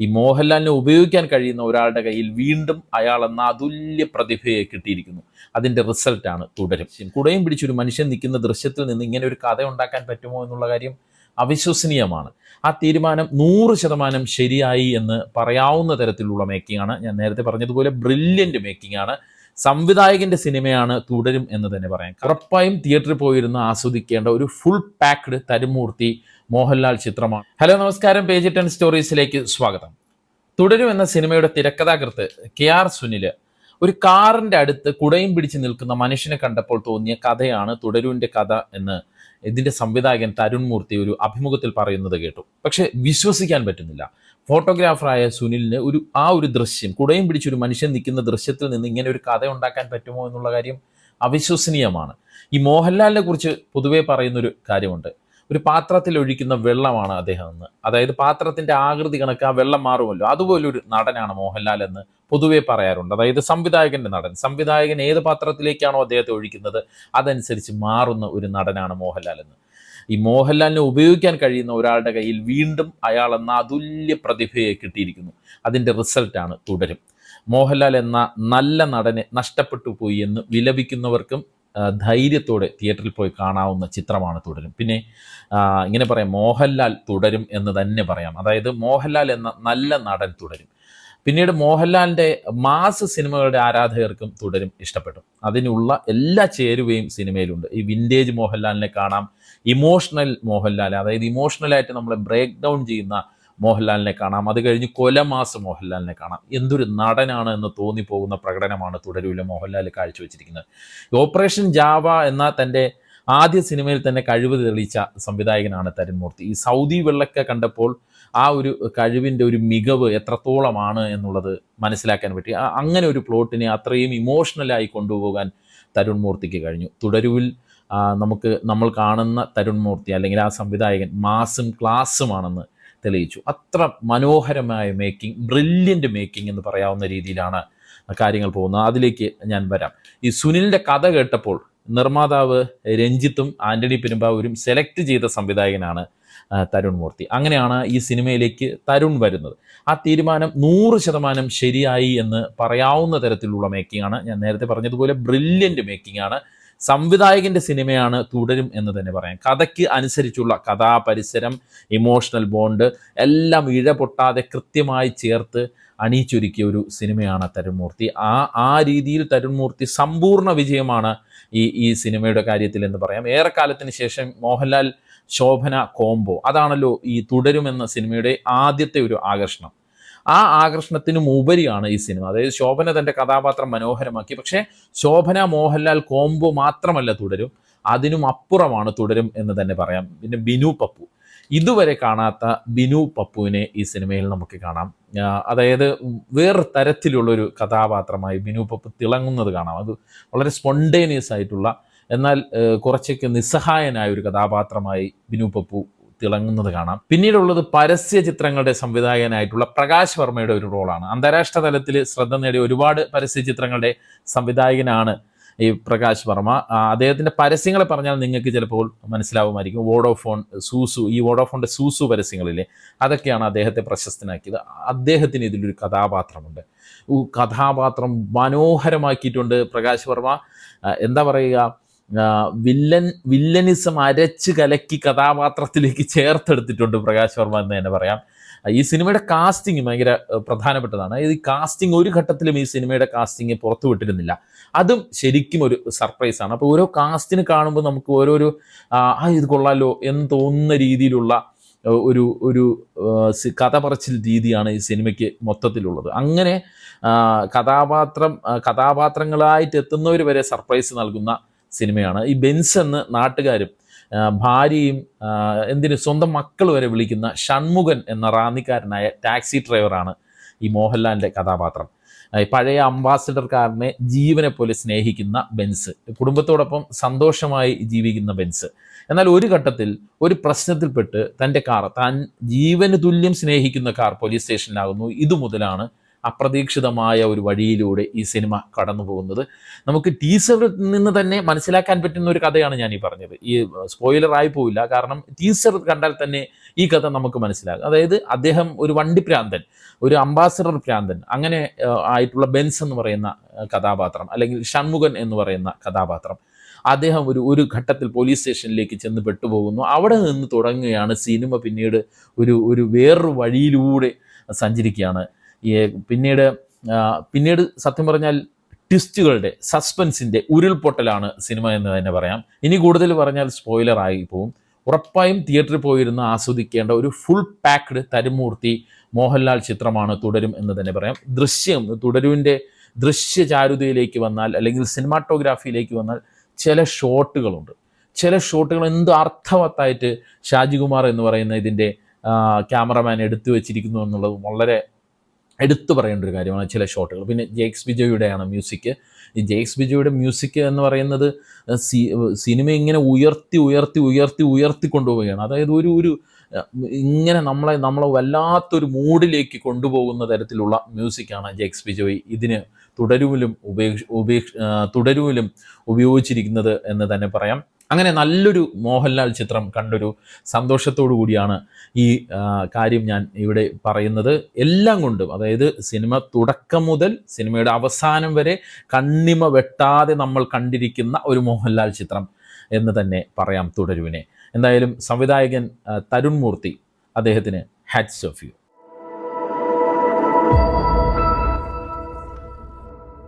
ഈ മോഹൻലാലിനെ ഉപയോഗിക്കാൻ കഴിയുന്ന ഒരാളുടെ കയ്യിൽ വീണ്ടും അയാൾ എന്ന അതുല്യ പ്രതിഭയെ കിട്ടിയിരിക്കുന്നു. അതിന്റെ റിസൾട്ടാണ് തുടരും. കുടയും പിടിച്ചൊരു മനുഷ്യൻ നിൽക്കുന്ന ദൃശ്യത്തിൽ നിന്ന് ഇങ്ങനെ ഒരു കഥ ഉണ്ടാക്കാൻ പറ്റുമോ എന്നുള്ള കാര്യം അവിശ്വസനീയമാണ്. ആ തീരുമാനം നൂറ് ശതമാനം ശരിയായി എന്ന് പറയാവുന്ന തരത്തിലുള്ള മേക്കിംഗ് ആണ്. ഞാൻ നേരത്തെ പറഞ്ഞതുപോലെ ബ്രില്യന്റ് മേക്കിംഗ് ആണ്. സംവിധായകന്റെ സിനിമയാണ് തുടരും എന്ന് തന്നെ പറയാം. ഉറപ്പായും തിയേറ്ററിൽ പോയിരുന്ന് ആസ്വദിക്കേണ്ട ഒരു ഫുൾ പാക്ക്ഡ് തരുമൂർത്തി മോഹൻലാൽ ചിത്രമാണ്. ഹലോ നമസ്കാരം. പേജ് ടെൻ സ്റ്റോറീസിലേക്ക് സ്വാഗതം. തുടരും എന്ന സിനിമയുടെ തിരക്കഥാകൃത്ത് കെ ആർ സുനിൽ ഒരു കാറിന്റെ അടുത്ത് കുടയും പിടിച്ച് നിൽക്കുന്ന മനുഷ്യനെ കണ്ടപ്പോൾ തോന്നിയ കഥയാണ് തുടരുവിന്റെ കഥ എന്ന് ഇതിന്റെ സംവിധായകൻ തരുൺ മൂർത്തി ഒരു അഭിമുഖത്തിൽ പറയുന്നത് കേട്ടു. പക്ഷെ വിശ്വസിക്കാൻ പറ്റുന്നില്ല. ഫോട്ടോഗ്രാഫറായ സുനിലിന് ഒരു ആ ഒരു ദൃശ്യം കുടയും പിടിച്ചൊരു മനുഷ്യൻ നിൽക്കുന്ന ദൃശ്യത്തിൽ നിന്ന് ഇങ്ങനെ ഒരു കഥ ഉണ്ടാക്കാൻ പറ്റുമോ എന്നുള്ള കാര്യം അവിശ്വസനീയമാണ്. ഈ മോഹൻലാലിനെ കുറിച്ച് പൊതുവേ പറയുന്നൊരു കാര്യമുണ്ട്. ഒരു പാത്രത്തിൽ ഒഴിക്കുന്ന വെള്ളമാണ് അദ്ദേഹം എന്ന് അതായത് പാത്രത്തിന്റെ ആകൃതി കണക്ക് ആ വെള്ളം മാറുമല്ലോ. അതുപോലെ ഒരു നടനാണ് മോഹൻലാൽ എന്ന് പൊതുവേ പറയാറുണ്ട്. അതായത് സംവിധായകന്റെ നടൻ. സംവിധായകൻ ഏത് പാത്രത്തിലേക്കാണോ അദ്ദേഹത്തെ ഒഴിക്കുന്നത് അതനുസരിച്ച് മാറുന്ന ഒരു നടനാണ് മോഹൻലാൽ എന്ന്. ഈ മോഹൻലാലിനെ ഉപയോഗിക്കാൻ കഴിയുന്ന ഒരാളുടെ കയ്യിൽ വീണ്ടും അയാൾ എന്ന അതുല്യ പ്രതിഭയെ കിട്ടിയിരിക്കുന്നു. അതിന്റെ റിസൾട്ടാണ് തുടരും. മോഹൻലാൽ എന്ന നല്ല നടനെ നഷ്ടപ്പെട്ടു പോയി എന്ന് വിലപിക്കുന്നവർക്കും ധൈര്യത്തോടെ തിയേറ്ററിൽ പോയി കാണാവുന്ന ചിത്രമാണ് തുടരും. പിന്നെ ഇങ്ങനെ പറയാം മോഹൻലാൽ തുടരും എന്ന് തന്നെ പറയാം. അതായത് മോഹൻലാൽ എന്ന നല്ല നടൻ തുടരും. പിന്നീട് മോഹൻലാലിന്റെ മാസ് സിനിമകളുടെ ആരാധകർക്കും തുടരും ഇഷ്ടപ്പെട്ടു. അതിനുള്ള എല്ലാ ചേരുവയും സിനിമയിലുണ്ട്. ഈ വിന്റേജ് മോഹൻലാലിനെ കാണാം ഇമോഷണൽ മോഹൻലാൽ അതായത് ഇമോഷണലായിട്ട് നമ്മളെ ബ്രേക്ക് ഡൗൺ ചെയ്യുന്ന മോഹൻലാലിനെ കാണാം. അത് കഴിഞ്ഞ് കൊലമാസ് മോഹൻലാലിനെ കാണാം. എന്തൊരു നടനാണ് എന്ന് തോന്നിപ്പോകുന്ന പ്രകടനമാണ് തുടരൂല മോഹൻലാൽ കാഴ്ചവെച്ചിരിക്കുന്നത്. ഓപ്പറേഷൻ ജാവ എന്ന തന്റെ ആദ്യ സിനിമയിൽ തന്നെ കഴിവ് തെളിയിച്ച സംവിധായകനാണ് തരുൺ മൂർത്തി ഈ സൗദി വെള്ളക്ക കണ്ടപ്പോൾ ആ ഒരു കഴിവിന്റെ ഒരു മികവ് എത്രത്തോളമാണ് എന്നുള്ളത് മനസ്സിലാക്കാൻ പറ്റി. അങ്ങനെ ഒരു പ്ലോട്ടിനെ അത്രയും ഇമോഷണലായി കൊണ്ടുപോകാൻ തരുൺ മൂർത്തിക്ക് കഴിഞ്ഞു. തുടരുവിൽ നമുക്ക് നമ്മൾ കാണുന്ന തരുൺ മൂർത്തി അല്ലെങ്കിൽ ആ സംവിധായകൻ മാസും ക്ലാസ്സുമാണെന്ന് തെളിയിച്ചു. അത്ര മനോഹരമായ മേക്കിംഗ് ബ്രില്യന്റ് മേക്കിംഗ് എന്ന് പറയാവുന്ന രീതിയിലാണ് കാര്യങ്ങൾ പോകുന്നത്. അതിലേക്ക് ഞാൻ വരാം. ഈ സുനിലിന്റെ കഥ കേട്ടപ്പോൾ നിർമ്മാതാവ് രഞ്ജിത്തും ആന്റണി പെരുമ്പാവൂരും സെലക്ട് ചെയ്ത സംവിധായകനാണ് തരുൺ മൂർത്തി. അങ്ങനെയാണ് ഈ സിനിമയിലേക്ക് തരുൺ വരുന്നത്. ആ തീരുമാനം നൂറ് ശതമാനം ശരിയായി എന്ന് പറയാവുന്ന തരത്തിലുള്ള മേക്കിംഗ് ആണ്. ഞാൻ നേരത്തെ പറഞ്ഞതുപോലെ ബ്രില്യന്റ് മേക്കിംഗ് ആണ്. സംവിധായകന്റെ സിനിമയാണ് തുടരും എന്ന് തന്നെ പറയാം. കഥയ്ക്ക് അനുസരിച്ചുള്ള കഥാപരിസരം ഇമോഷണൽ ബോണ്ട് എല്ലാം ഇഴപൊട്ടാതെ കൃത്യമായി ചേർത്ത് അണിയിച്ചൊരുക്കിയ ഒരു സിനിമയാണ് തരുൺമൂർത്തി. ആ ആ രീതിയിൽ തരുൺമൂർത്തി സമ്പൂർണ വിജയമാണ് ഈ ഈ സിനിമയുടെ കാര്യത്തിൽ എന്ന് പറയാം. ഏറെക്കാലത്തിന് ശേഷം മോഹൻലാൽ ശോഭന കോംബോ. അതാണല്ലോ ഈ തുടരുമെന്ന സിനിമയുടെ ആദ്യത്തെ ഒരു ആകർഷണം. ആ ആകർഷണത്തിനും ഉപരിയാണ് ഈ സിനിമ. അതായത് ശോഭന തന്റെ കഥാപാത്രം മനോഹരമാക്കി. പക്ഷേ ശോഭന മോഹൻലാൽ കോംബോ മാത്രമല്ല തുടരും. അതിനും അപ്പുറമാണ് തുടരും എന്ന് തന്നെ പറയാം. പിന്നെ ബിനു പപ്പു. ഇതുവരെ കാണാത്ത ബിനു പപ്പുവിനെ ഈ സിനിമയിൽ നമുക്ക് കാണാം. അതായത് വേറെ തരത്തിലുള്ളൊരു കഥാപാത്രമായി ബിനു പപ്പു തിളങ്ങുന്നത് കാണാം. അത് വളരെ സ്പോണ്ടേനിയസ് ആയിട്ടുള്ള എന്നാൽ കുറച്ചൊക്കെ നിസ്സഹായനായ ഒരു കഥാപാത്രമായി ബിനു പപ്പു തിളങ്ങുന്നത് കാണാം. പിന്നീടുള്ളത് പരസ്യ ചിത്രങ്ങളുടെ സംവിധായകനായിട്ടുള്ള പ്രകാശ് വർമ്മയുടെ ഒരു റോളാണ്. അന്താരാഷ്ട്ര തലത്തിൽ ശ്രദ്ധ നേടിയ ഒരുപാട് പരസ്യ ചിത്രങ്ങളുടെ സംവിധായകനാണ് ഈ പ്രകാശ് വർമ്മ. അദ്ദേഹത്തിന്റെ പരസ്യങ്ങളെ പറഞ്ഞാൽ നിങ്ങൾക്ക് ചിലപ്പോൾ മനസ്സിലാവുമായിരിക്കും. വോഡോഫോൺ സൂസു ഈ വോഡോഫോണിന്റെ സൂസു പരസ്യങ്ങളിലെ അതൊക്കെയാണ് അദ്ദേഹത്തെ പ്രശസ്തനാക്കിയത്. അദ്ദേഹത്തിന് ഇതിലൊരു കഥാപാത്രമുണ്ട്. കഥാപാത്രം മനോഹരമാക്കിയിട്ടുണ്ട് പ്രകാശ് വർമ്മ. എന്താ പറയുക? വില്ലൻ വില്ലനിസം അരച്ച് കലക്കി കഥാപാത്രത്തിലേക്ക് ചേർത്തെടുത്തിട്ടുണ്ട് പ്രകാശ് വർമ്മ എന്ന് തന്നെ പറയാം. ഈ സിനിമയുടെ കാസ്റ്റിംഗ് ഭയങ്കര പ്രധാനപ്പെട്ടതാണ്. ഈ കാസ്റ്റിംഗ് ഒരു ഘട്ടത്തിലും ഈ സിനിമയുടെ കാസ്റ്റിംഗ് പുറത്തു വിട്ടിരുന്നില്ല. അതും ശരിക്കും ഒരു സർപ്രൈസ് ആണ്. അപ്പോൾ ഓരോ കാസ്റ്റിന് കാണുമ്പോൾ നമുക്ക് ഓരോരോ ആ ഇത് കൊള്ളാലോ എന്ന് തോന്നുന്ന രീതിയിലുള്ള ഒരു ഒരു കഥ പറച്ചിൽ രീതിയാണ് ഈ സിനിമയ്ക്ക് മൊത്തത്തിലുള്ളത്. അങ്ങനെ കഥാപാത്രം കഥാപാത്രങ്ങളായിട്ട് എത്തുന്നവർ വരെ സർപ്രൈസ് നൽകുന്ന സിനിമയാണ്. ഈ ബെൻസ് എന്ന് നാട്ടുകാരും ഭാര്യയും എന്തിന് സ്വന്തം മക്കൾ വരെ വിളിക്കുന്ന ഷൺമുഖൻ എന്ന റാന്നിക്കാരനായ ടാക്സി ഡ്രൈവറാണ് ഈ മോഹൻലാലിന്റെ കഥാപാത്രം. പഴയ അംബാസിഡർക്കാരനെ ജീവനെ പോലെ സ്നേഹിക്കുന്ന ബെൻസ് കുടുംബത്തോടൊപ്പം സന്തോഷമായി ജീവിക്കുന്ന ബെൻസ്. എന്നാൽ ഒരു ഘട്ടത്തിൽ ഒരു പ്രശ്നത്തിൽപ്പെട്ട് തന്റെ കാർ താൻ ജീവന് തുല്യം സ്നേഹിക്കുന്ന കാർ പോലീസ് സ്റ്റേഷനിലാകുന്നു. ഇതു മുതലാണ് അപ്രതീക്ഷിതമായ ഒരു വഴിയിലൂടെ ഈ സിനിമ കടന്നു പോകുന്നത് നമുക്ക് ടീസറിൽ നിന്ന് തന്നെ മനസ്സിലാക്കാൻ പറ്റുന്ന ഒരു കഥയാണ് ഞാൻ ഈ പറഞ്ഞത്. ഈ സ്പോയിലർ ആയി പോവില്ല. കാരണം ടീസർ കണ്ടാൽ തന്നെ ഈ കഥ നമുക്ക് മനസ്സിലാകും. അതായത് അദ്ദേഹം ഒരു വണ്ടി പ്രാന്തൻ ഒരു അംബാസഡർ പ്രാന്തൻ അങ്ങനെ ആയിട്ടുള്ള ബെൻസ് എന്ന് പറയുന്ന കഥാപാത്രം അല്ലെങ്കിൽ ഷൺമുഖൻ എന്ന് പറയുന്ന കഥാപാത്രം. അദ്ദേഹം ഒരു ഒരു ഘട്ടത്തിൽ പോലീസ് സ്റ്റേഷനിലേക്ക് ചെന്ന് പെട്ടുപോകുന്നു. അവിടെ നിന്ന് തുടങ്ങുകയാണ് സിനിമ പിന്നീട് ഒരു ഒരു വേറൊരു വഴിയിലൂടെ സഞ്ചരിക്കുകയാണ് പിന്നീട് പിന്നീട് സത്യം പറഞ്ഞാൽ ട്വിസ്റ്റുകളുടെ സസ്പെൻസിന്റെ ഉരുൾപൊട്ടലാണ് സിനിമ എന്ന് തന്നെ പറയാം. ഇനി കൂടുതൽ പറഞ്ഞാൽ സ്പോയിലർ ആയി പോവും. ഉറപ്പായും തിയേറ്ററിൽ പോയിരുന്ന് ആസ്വദിക്കേണ്ട ഒരു ഫുൾ പാക്ക്ഡ് തരുമൂർത്തി മോഹൻലാൽ ചിത്രമാണ് തുടരും എന്ന് തന്നെ പറയാം. ദൃശ്യം തുടരുവിന്റെ ദൃശ്യചാരുതയിലേക്ക് വന്നാൽ അല്ലെങ്കിൽ സിനിമാറ്റോഗ്രാഫിയിലേക്ക് വന്നാൽ ചില ഷോട്ടുകളുണ്ട്. ചില ഷോട്ടുകൾ എന്ത് അർത്ഥവത്തായിട്ട് ഷാജികുമാർ എന്ന് പറയുന്ന ഇതിന്റെ ക്യാമറമാൻ എടുത്തു വെച്ചിരിക്കുന്നു എന്നുള്ളത് വളരെ എടുത്തു പറയേണ്ട ഒരു കാര്യമാണ് ചില ഷോട്ടുകൾ. പിന്നെ ജെയ്ക്സ് ബിജോയുടെയാണ് മ്യൂസിക് ഈ ജെയ്ക്സ് ബിജോയുടെ മ്യൂസിക് എന്ന് പറയുന്നത് സിനിമ ഇങ്ങനെ ഉയർത്തി ഉയർത്തി ഉയർത്തി ഉയർത്തി കൊണ്ടുപോവുകയാണ്. അതായത് ഒരു ഒരു ഇങ്ങനെ നമ്മളെ നമ്മളെ വല്ലാത്തൊരു മൂഡിലേക്ക് കൊണ്ടുപോകുന്ന തരത്തിലുള്ള മ്യൂസിക്കാണ് ജെയ്ക്സ് ബിജോയ് ഇതിന് തുടരുവിലും ഉപേക്ഷ ഉപേക്ഷ തുടരുവിലും ഉപയോഗിച്ചിരിക്കുന്നത് എന്ന് തന്നെ പറയാം. അങ്ങനെ നല്ലൊരു മോഹൻലാൽ ചിത്രം കണ്ടൊരു സന്തോഷത്തോടു കൂടിയാണ് ഈ കാര്യം ഞാൻ ഇവിടെ പറയുന്നത്. എല്ലാം കൊണ്ടും അതായത് സിനിമ തുടക്കം മുതൽ സിനിമയുടെ അവസാനം വരെ കണ്ണിമ വെട്ടാതെ നമ്മൾ കണ്ടിരിക്കുന്ന ഒരു മോഹൻലാൽ ചിത്രം എന്ന് തന്നെ പറയാം തുടരുവിനെ. എന്തായാലും സംവിധായകൻ തരുൺ മൂർത്തി അദ്ദേഹത്തിന് ഹാറ്റ്സ് ഓഫ് യു